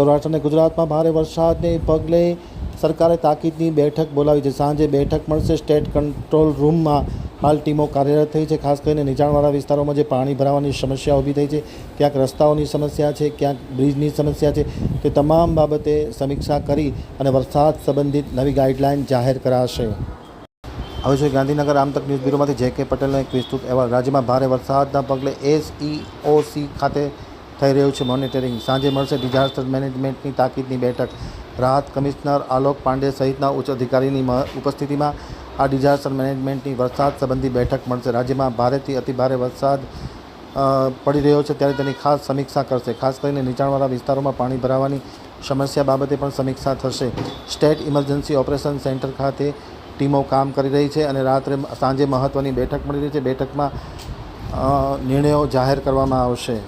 સૌરાષ્ટ્ર અને ગુજરાતમાં ભારે વરસાદને પગલે સરકારે તાકીદની બેઠક બોલાવી છે. સાંજે બેઠક મળશે સ્ટેટ કંટ્રોલ રૂમમાં. હાલ ટીમો કાર્યરત થઈ છે. ખાસ કરીને નીચાણવાળા વિસ્તારોમાં જે પાણી ભરાવાની સમસ્યા ઊભી થઈ છે, ક્યાંક રસ્તાઓની સમસ્યા છે, ક્યાંક બ્રિજની સમસ્યા છે, તે તમામ બાબતે સમીક્ષા કરી અને વરસાદ સંબંધિત નવી ગાઈડલાઇન જાહેર કરાશે. હવે છે ગાંધીનગર આમતક ન્યૂઝ બ્યુરોમાંથી જે કે પટેલનો એક વિસ્તૃત અહેવાલ. રાજ્યમાં ભારે વરસાદના પગલે એસઈઓસી ખાતે થઈ રહ્યું છે મોનિટરિંગ. સાંજે મળશે ડિઝાસ્ટર મેનેજમેન્ટની તાકીદની બેઠક. રાહત કમિશનર આલોક પાંડે સહિતના ઉચ્ચ અધિકારીની ઉપસ્થિતિમાં આ ડિઝાસ્ટર મેનેજમેન્ટની વરસાદ સંબંધી બેઠક મળશે. રાજ્યમાં ભારેથી અતિભારે વરસાદ પડી રહ્યો છે ત્યારે તેની ખાસ સમીક્ષા કરશે. ખાસ કરીને નીચાણવાળા વિસ્તારોમાં પાણી ભરાવાની સમસ્યા બાબતે પણ સમીક્ષા થશે. સ્ટેટ ઇમરજન્સી ઓપરેશન સેન્ટર ખાતે ટીમો કામ કરી રહી છે અને રાત્રે સાંજે મહત્ત્વની બેઠક મળી રહી છે. બેઠકમાં નિર્ણયો જાહેર કરવામાં આવશે.